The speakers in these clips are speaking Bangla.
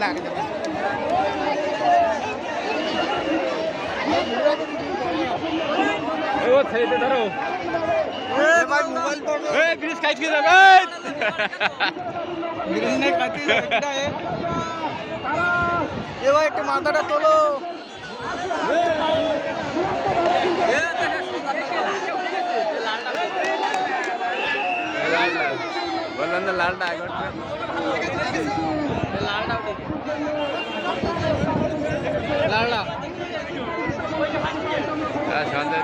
ডাল দেবেন। ও ছেড়ে ধরো। ভাই মোবাইল পড়ো এই! ব্রিজ খাইতে কি যাবে বিরিয়ানি খাতে এটা এ এ ভাই একটু মাথাটা তোলো। লালটা। বললাম তো লালটা লালটা সন্ধ্যায়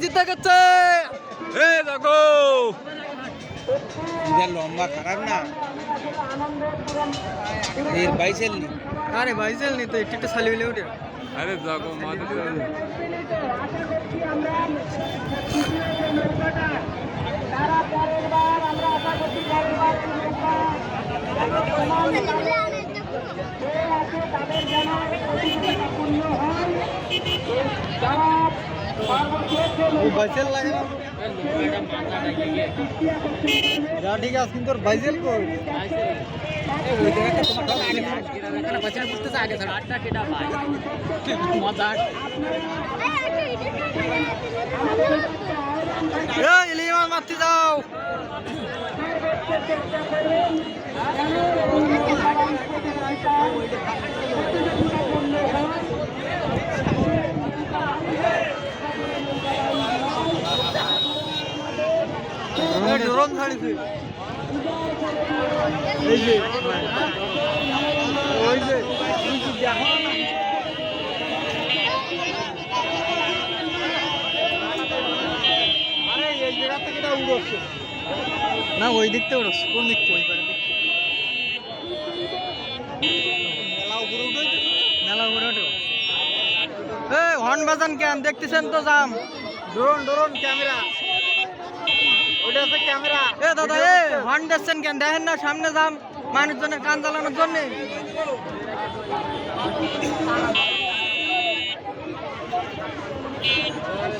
জিতে গেছে। লম্বা খারাপ না। এর বাইসেল নি। আরে বাইসেল নি তো একটু একটু সালি মিলে উঠে। আরে দেখো মাথা বাইসেল লাগে না? ঠিক আছে কিন্তু বাইসেল কই? ওই জায়গাটা ছাড়িছে এই যে ওই যে না ওই দিক থেকে উড়ছে কোন দিক ওই পারে মেলা উপরে উঠে এই হর্ন বাজান কেন দেখতেছেন তো জাম? Drone drone camera. এ কেন? দেখেন না সামনে যাম মানুষজনের কান চালানোর জন্য।